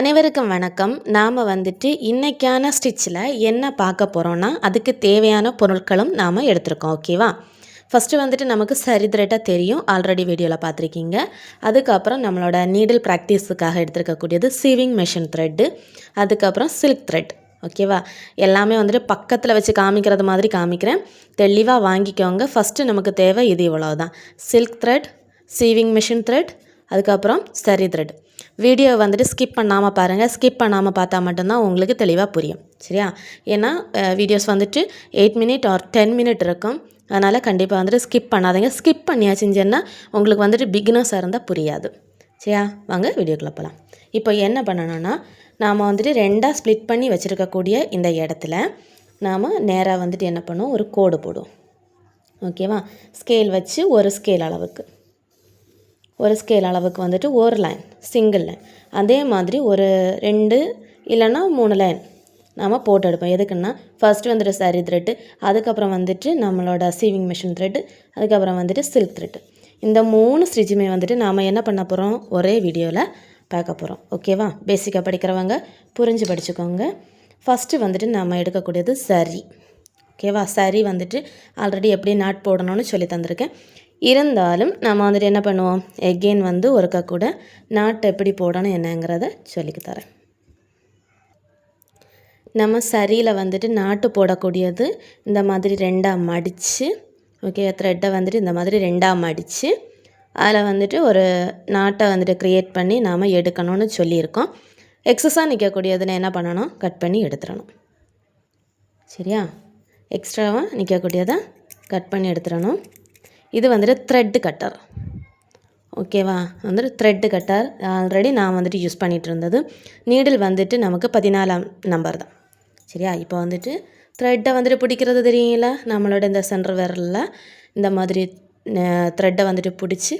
அனைவருக்கும் வணக்கம். நாம் வந்துட்டு இன்றைக்கான ஸ்டிச்சில் என்ன பார்க்க போகிறோன்னா அதுக்கு தேவையான பொருட்களும் நாம் எடுத்திருக்கோம். ஓகேவா? ஃபஸ்ட்டு வந்துட்டு நமக்கு சரித்திரட்டாக தெரியும். ஆல்ரெடி வீடியோவில் பார்த்துருக்கீங்க. அதுக்கப்புறம் நம்மளோட நீடில் ப்ராக்டிஸுக்காக எடுத்துருக்கக்கூடியது சீவிங் மெஷின் த்ரெட்டு அதுக்கப்புறம் சில்க் த்ரெட் ஓகேவா? எல்லாமே வந்துட்டு பக்கத்தில் வச்சு காமிக்கிறது மாதிரி காமிக்கிறேன். தெளிவாக வாங்கிக்கோங்க. ஃபஸ்ட்டு நமக்கு தேவை இது இவ்வளோ தான் silk thread sewing machine thread அதுக்கப்புறம் சரி த்ரெட் வீடியோ வந்துட்டு ஸ்கிப் பண்ணாமல் பாருங்கள் ஸ்கிப் பண்ணாமல் பார்த்தா மட்டும்தான் உங்களுக்கு தெளிவாக புரியும். சரியா? ஏன்னா வீடியோஸ் வந்துட்டு eight minute or ten minute இருக்கும். அதனால் கண்டிப்பாக வந்துட்டு ஸ்கிப் பண்ணாதீங்க. ஸ்கிப் பண்ணியாச்சுன்னா உங்களுக்கு வந்துட்டு பிகினர்ஸாக இருந்தால் புரியாது. சரியா? வாங்க வீடியோக்குள்ளே போகலாம் இப்போ என்ன பண்ணணும்னா நாம் வந்துட்டு ரெண்டாக ஸ்ப்ளிட் பண்ணி வச்சுருக்கக்கூடிய இந்த இடத்துல நாம் நேராக வந்துட்டு என்ன பண்ணுவோம்? ஒரு கோடு போடுவோம். ஓகேவா ஸ்கேல் வச்சு ஒரு ஸ்கேல் அளவுக்கு. ஒரு ஸ்கேல் அளவுக்கு வந்துட்டு ஒரு லைன் சிங்கிள் லைன் அதே மாதிரி ஒரு ரெண்டு இல்லைன்னா மூணு லைன் நாம் போட்டு எடுப்போம். எதுக்குன்னா ஃபஸ்ட்டு வந்துட்டு சாரி த்ரெட்டு அதுக்கப்புறம் வந்துட்டு நம்மளோட சீவிங் மிஷின் த்ரெட்டு அதுக்கப்புறம் வந்துட்டு சில்க் த்ரெட்டு இந்த மூணு ஸ்டிச்சுமே வந்துட்டு நாம் என்ன பண்ண போகிறோம் ஒரே வீடியோவில் பார்க்க போகிறோம் ஓகேவா பேசிக்காக படிக்கிறவங்க புரிஞ்சு படிச்சுக்கோங்க. ஃபஸ்ட்டு வந்துட்டு நம்ம எடுக்கக்கூடியது சரி ஓகேவா சரி வந்துட்டு ஆல்ரெடி எப்படி நாட் போடணும்னு சொல்லி தந்திருக்கேன். இருந்தாலும் நம்ம வந்துட்டு என்ன பண்ணுவோம்? எகெயின் வந்து ஒருக்கா கூட நாட் எப்படி போடணும் என்னங்கிறத சொல்லிக்கு தரேன். நம்ம சரியில் வந்துட்டு நாட்டு போடக்கூடியது இந்த மாதிரி ரெண்டாக மடித்து ஓகே த்ரெட்டை வந்துட்டு இந்த மாதிரி ரெண்டாக மடித்து அதில் வந்துட்டு ஒரு நாட்டை வந்துட்டு க்ரியேட் பண்ணி நாம் எடுக்கணும்னு சொல்லியிருக்கோம். எக்ஸஸாக நிற்கக்கூடியதுன்னு என்ன பண்ணணும்? கட் பண்ணி எடுத்துடணும் சரியா? எக்ஸ்ட்ராவாக நிற்கக்கூடியதை கட் பண்ணி எடுத்துடணும் இது வந்துட்டு த்ரெட்டு கட்டர் ஓகேவா வந்துட்டு த்ரெட்டு கட்டர் ஆல்ரெடி நான் வந்துட்டு யூஸ் பண்ணிகிட்டு இருந்தது நீடில் வந்துட்டு நமக்கு பதினாலாம் நம்பர் தான். சரியா? இப்போ வந்துட்டு த்ரெட்டை வந்துட்டு பிடிக்கிறது தெரியல நம்மளோட இந்த சென்டர் விரலில் இந்த மாதிரி த்ரெட்டை வந்துட்டு பிடிச்சி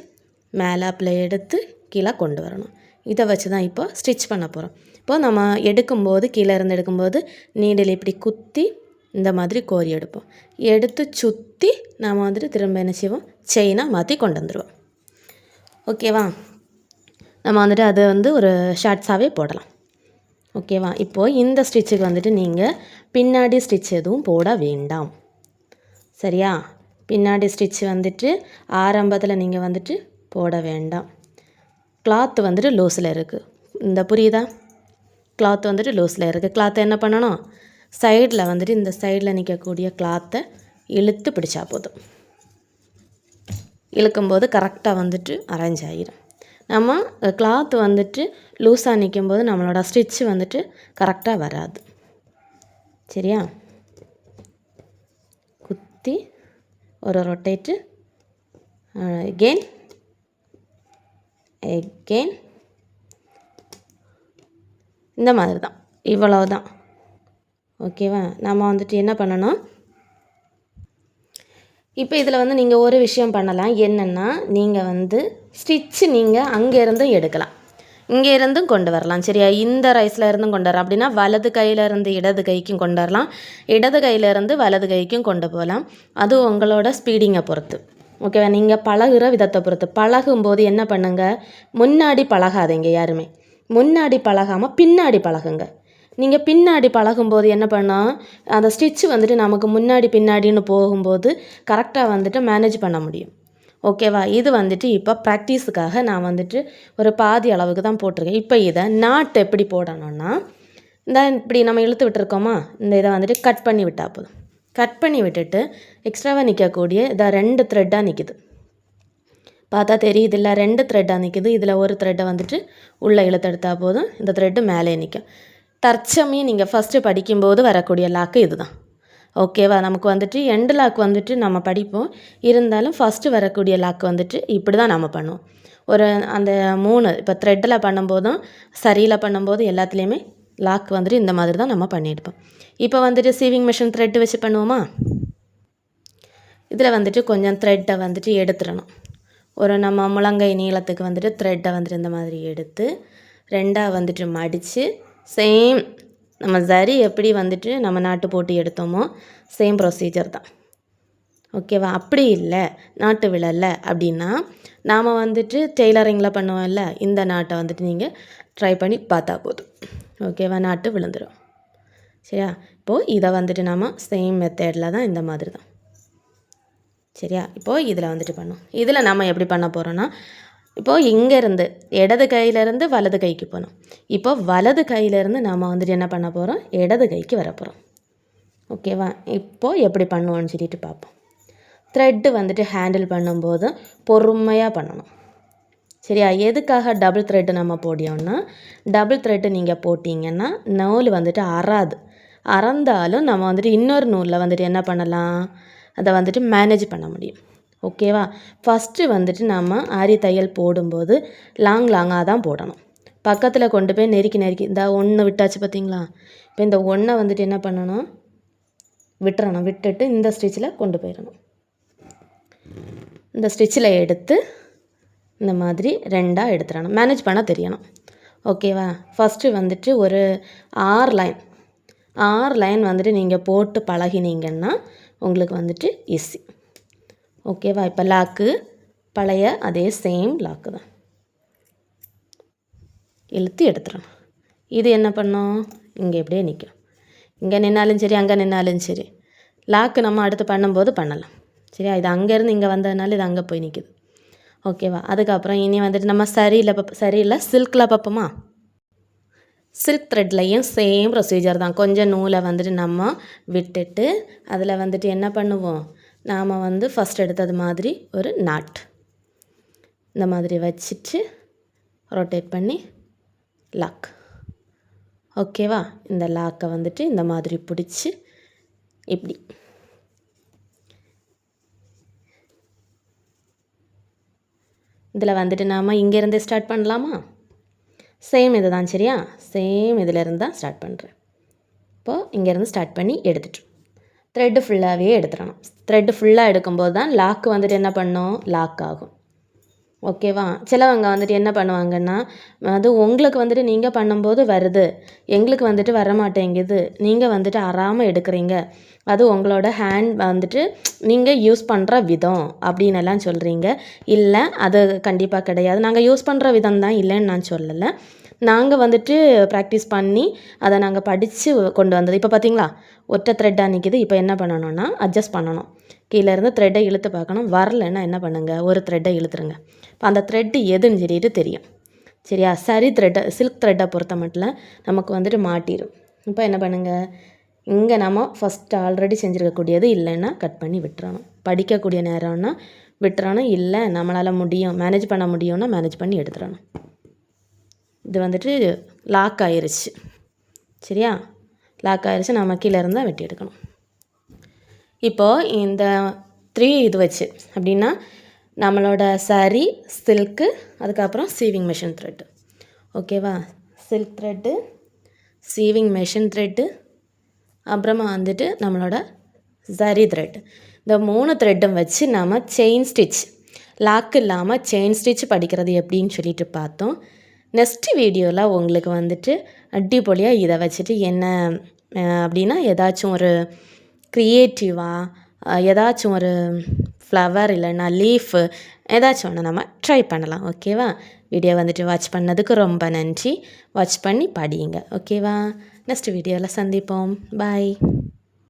மேலே அப்பில் எடுத்து கீழே கொண்டு வரணும். இதை வச்சு தான் இப்போ ஸ்டிச் பண்ண போகிறோம் இப்போ நம்ம எடுக்கும்போது கீழே இருந்து எடுக்கும்போது நீடில் இப்படி குத்தி இந்த மாதிரி கோரி எடுப்போம். எடுத்து சுற்றி நாம் வந்துட்டு திரும்ப என்ன செய்வோம்? செயினாக மாற்றி கொண்டு வந்துடுவோம் ஓகேவா நம்ம வந்துட்டு அதை வந்து ஒரு ஷார்ட்ஸாகவே போடலாம். ஓகேவா இப்போது இந்த ஸ்டிச்சுக்கு வந்துட்டு நீங்கள் பின்னாடி ஸ்டிச் எதுவும் போட வேண்டாம். சரியா? பின்னாடி ஸ்டிச் வந்துட்டு ஆரம்பத்தில் நீங்கள் வந்துட்டு போட வேண்டாம். கிளாத் வந்துட்டு லூஸில் இருக்குது இந்த புரியுதா? கிளாத் வந்துட்டு லூஸில் இருக்குது கிளாத்தை என்ன பண்ணணும்? சைடில் வந்துட்டு இந்த சைடில் நிற்கக்கூடிய கிளாத்தை இழுத்து பிடிச்சா போதும். இழுக்கும்போது கரெக்டாக வந்துட்டு அரேஞ்ச் ஆகிடும் நம்ம கிளாத் வந்துட்டு லூஸாக நிற்கும்போது நம்மளோட ஸ்டிச்சு வந்துட்டு கரெக்டாக வராது. சரியா? குத்தி ஒரு ரொட்டேட்டு எகெயின் எகெயின் இந்த மாதிரி தான் இவ்வளோ தான் ஓகேவா? நம்ம வந்துட்டு என்ன பண்ணணும்? இப்போ இதில் வந்து நீங்கள் ஒரு விஷயம் பண்ணலாம். என்னென்னா நீங்கள் வந்து ஸ்டிச்சு நீங்கள் அங்கேருந்தும் எடுக்கலாம். இங்கே இருந்தும் கொண்டு வரலாம். சரியா? இந்த ரைஸில் இருந்தும் கொண்டு வரலாம். அப்படின்னா வலது கையிலேருந்து இடது கைக்கும் கொண்டு வரலாம். இடது கையிலேருந்து வலது கைக்கும் கொண்டு போகலாம். அது உங்களோட ஸ்பீடிங்கை பொறுத்து. ஓகேவா? நீங்கள் பழகுற விதத்தை பொறுத்து. பழகும்போது என்ன பண்ணுங்கள் முன்னாடி பழகாதீங்க யாருமே. முன்னாடி பழகாமல் பின்னாடி பழகுங்க. நீங்கள் பின்னாடி பழகும்போது என்ன பண்ணால் அந்த ஸ்டிச் வந்துட்டு நமக்கு முன்னாடி பின்னாடின்னு போகும்போது கரெக்டாக வந்துட்டு மேனேஜ் பண்ண முடியும். ஓகேவா இது வந்துட்டு இப்போ ப்ராக்டிஸுக்காக நான் வந்துட்டு ஒரு பாதி அளவுக்கு தான் போட்டிருக்கேன். இப்போ இதை நாட் எப்படி போடணும்னா இந்த இப்படி நம்ம இழுத்து விட்டுருக்கோமா? இந்த இதை வந்துட்டு கட் பண்ணி விட்டால் போதும். கட் பண்ணி விட்டுட்டு எக்ஸ்ட்ராவாக நிற்கக்கூடிய இதை ரெண்டு த்ரெட்டாக நிற்கிது பார்த்தா தெரியுது இல்லை? ரெண்டு த்ரெட்டாக நிற்கிது இதில் ஒரு த்ரெட்டை வந்துட்டு உள்ளே இழுத்தெடுத்தால் போதும். இந்த த்ரெட்டு மேலே நிற்கும் தற்சமயம் நீங்கள் ஃபஸ்ட்டு படிக்கும்போது வரக்கூடிய லாக்கு இதுதான். ஓகேவா நமக்கு வந்துட்டு எண்டு லாக் வந்துட்டு நம்ம படிப்போம். இருந்தாலும் ஃபஸ்ட்டு வரக்கூடிய லாக் வந்துட்டு இப்படி தான் நம்ம பண்ணுவோம். ஒரு அந்த மூணு இப்போ த்ரெட்டில் பண்ணும்போதும் சரியில் பண்ணும்போது எல்லாத்துலேயுமே லாக் வந்துட்டு இந்த மாதிரி தான் நம்ம பண்ணியிருப்போம். இப்போ வந்துட்டு சீவிங் மிஷின் த்ரெட்டு வச்சு பண்ணுவோமா? இதில் வந்துட்டு கொஞ்சம் த்ரெட்டை வந்துட்டு எடுத்துடணும். ஒரு நம்ம முழங்கை நீளத்துக்கு வந்துட்டு த்ரெட்டை வந்துட்டு இந்த மாதிரி எடுத்து ரெண்டாக வந்துட்டு மடித்து சேம் நம்ம சரி எப்படி வந்துட்டு நம்ம நாட்டு போட்டி எடுத்தோமோ சேம் ப்ரொசீஜர் தான். ஓகேவா அப்படி இல்லை. நாட்டு விழல அப்படின்னா நாம் வந்துட்டு டெய்லரிங்கில் பண்ணுவோம்ல இந்த நாட்டை வந்துட்டு நீங்கள் ட்ரை பண்ணி பார்த்தா போதும். ஓகேவா நாட்டு விழுந்துடும் சரியா? இப்போது இதை வந்துட்டு நாம் சேம் மெத்தேடில் தான் இந்த மாதிரி தான். சரியா? இப்போது இதில் வந்துட்டு பண்ணோம். இதில் நம்ம எப்படி பண்ண போகிறோன்னா இப்போது இங்கேருந்து இடது கையிலேருந்து வலது கைக்கு போகணும். இப்போ வலது கையிலேருந்து நாம் வந்துட்டு என்ன பண்ண போகிறோம் இடது கைக்கு வர போகிறோம் ஓகேவா? இப்போது எப்படி பண்ணுவோன்னு சொல்லிட்டு பார்ப்போம். த்ரெட்டு வந்துட்டு ஹேண்டில் பண்ணும்போது பொறுமையாக பண்ணணும். சரியா? எதுக்காக டபுள் த்ரெட்டு நம்ம போடியோம்னா டபுள் த்ரெட்டு நீங்கள் போட்டிங்கன்னா நூல் வந்துட்டு அறாது. அறந்தாலும் நம்ம வந்துட்டு இன்னொரு நூலில் வந்துட்டு என்ன பண்ணலாம்? அதை வந்துட்டு மேனேஜ் பண்ண முடியும். ஓகேவா? ஃபஸ்ட்டு வந்துட்டு நம்ம ஆரி தையல் போடும்போது லாங் லாங்காக தான் போடணும். பக்கத்தில் கொண்டு போய் நெருக்கி நெருக்கி இந்த ஒன்று விட்டாச்சு பார்த்தீங்களா இப்போ இந்த ஒன்றை வந்துட்டு என்ன பண்ணணும்? விட்டுறணும். விட்டுட்டு இந்த ஸ்டிச்சில் கொண்டு போயிடணும். இந்த ஸ்டிச்சில் எடுத்து இந்த மாதிரி ரெண்டாக எடுத்துடணும். மேனேஜ் பண்ண தெரியணும். ஓகேவா? ஃபஸ்ட்டு வந்துட்டு ஒரு ஆறு லைன் ஆறு லைன் வந்துட்டு நீங்கள் போட்டு பழகினீங்கன்னா உங்களுக்கு வந்துட்டு ஈஸி ஓகேவா? இப்போ லாக்கு பழைய அதே சேம் லாக்கு தான். இழுத்து எடுத்துடணும் இது என்ன பண்ணோம்? இங்கே எப்படியே நிற்கும். இங்கே நின்னாலும் சரி அங்கே நின்னாலும் சரி. லாக்கு நம்ம அடுத்து பண்ணும்போது பண்ணலாம். சரியா? இது அங்கேருந்து இங்கே வந்ததுனால இது அங்கே போய் நிற்கிது ஓகேவா? அதுக்கப்புறம் இனி வந்துட்டு நம்ம சரியில் பப் சரியில் சில்கில் பார்ப்போமா? சில்க் த்ரெட்லையும் சேம் ப்ரொசீஜர் தான். கொஞ்சம் நூலை வந்துட்டு நம்ம விட்டுட்டு அதில் வந்துட்டு என்ன பண்ணுவோம்? நாம் வந்து ஃபஸ்ட் எடுத்தது மாதிரி ஒரு நாட் இந்த மாதிரி வச்சுட்டு ரொட்டேட் பண்ணி லாக் ஓகேவா இந்த லாக்கை வந்துட்டு இந்த மாதிரி பிடிச்சி இப்படி. இதில் வந்துட்டு நாம் இங்கேருந்தே ஸ்டார்ட் பண்ணலாமா? சேம் இது தான் சரியா? சேம் இதிலேருந்து தான் ஸ்டார்ட் பண்ணுறேன் இப்போது இங்கேருந்து ஸ்டார்ட் பண்ணி எடுத்துட்டு த்ரெட்டு ஃபுல்லாகவே எடுத்துடணும். த்ரெட்டு ஃபுல்லாக எடுக்கும்போது தான் லாக்கு வந்துட்டு என்ன பண்ணோம்? லாக் ஆகும். ஓகேவா சிலவங்க வந்துட்டு என்ன பண்ணுவாங்கன்னா அது உங்களுக்கு வந்துட்டு நீங்கள் பண்ணும்போது வருது. எங்களுக்கு வந்துட்டு வர மாட்டேங்குது நீங்கள் வந்துட்டு அறாமல் எடுக்கிறீங்க. அது உங்களோட ஹேண்ட் வந்துட்டு நீங்கள் யூஸ் பண்ணுற விதம் அப்படின்னு எல்லாம் சொல்கிறீங்க இல்லை அது கண்டிப்பாக கிடையாது. நாங்கள் யூஸ் பண்ணுற விதம் தான் இல்லைன்னு நான் சொல்லலை. நாங்கள் வந்துட்டு ப்ராக்டிஸ் பண்ணி அதை நாங்கள் படித்து கொண்டு வந்தது. இப்போ பார்த்தீங்களா ஒற்றை த்ரெட்டாக நிற்கிது இப்போ என்ன பண்ணணும்னா அட்ஜஸ்ட் பண்ணணும். கீழே இருந்து த்ரெட்டை இழுத்து பார்க்கணும். வரலைன்னா என்ன பண்ணுங்கள் ஒரு த்ரெட்டை இழுத்துருங்க. இப்போ அந்த த்ரெட்டு எதுன்னு சொல்லிட்டு தெரியும். சரியா? சரி த்ரெட்டை சில்க் த்ரெட்டை பொறுத்த மட்டும் நமக்கு வந்துட்டு மாட்டிடும் இப்போ என்ன பண்ணுங்கள் இங்கே நம்ம ஃபஸ்ட் ஆல்ரெடி செஞ்சுருக்கக்கூடியது இல்லைன்னா கட் பண்ணி விட்டுறணும். படிக்கக்கூடிய நேரம்னா விட்டுறணும். இல்லை நம்மளால் முடியும். மேனேஜ் பண்ண முடியும்னா மேனேஜ் பண்ணி எடுத்துடணும் இது வந்துட்டு லாக் ஆயிருச்சு. சரியா? லாக் ஆயிருச்சு. நம்ம கீழே இருந்தால் வெட்டி எடுக்கணும். இப்போது இந்த த்ரீ இது வச்சு அப்படின்னா நம்மளோட சாரி சில்க்கு அதுக்கப்புறம் சீவிங் மிஷின் த்ரெட்டு ஓகேவா silk thread sewing machine thread அப்புறமா வந்துட்டு நம்மளோட சரி த்ரெட் இந்த மூணு த்ரெட்டும் வச்சு நம்ம செயின் ஸ்டிச் லாக் இல்லாமல் செயின் ஸ்டிச் படிக்கிறது எப்படின்னு சொல்லிட்டு பார்த்தோம். நெக்ஸ்ட்டு வீடியோவில் உங்களுக்கு வந்துட்டு அடிப்பொலியாக இதை வச்சுட்டு என்ன அப்படின்னா ஏதாச்சும் ஒரு க்ரியேட்டிவாக ஏதாச்சும் ஒரு ஃப்ளவர் இல்லைன்னா லீஃபு ஏதாச்சும் ஒன்று நம்ம ட்ரை பண்ணலாம். ஓகேவா வீடியோ வந்துட்டு வாட்ச் பண்ணதுக்கு ரொம்ப நன்றி. வாட்ச் பண்ணி படியுங்க. ஓகேவா நெக்ஸ்ட் வீடியோவில் சந்திப்போம். பாய்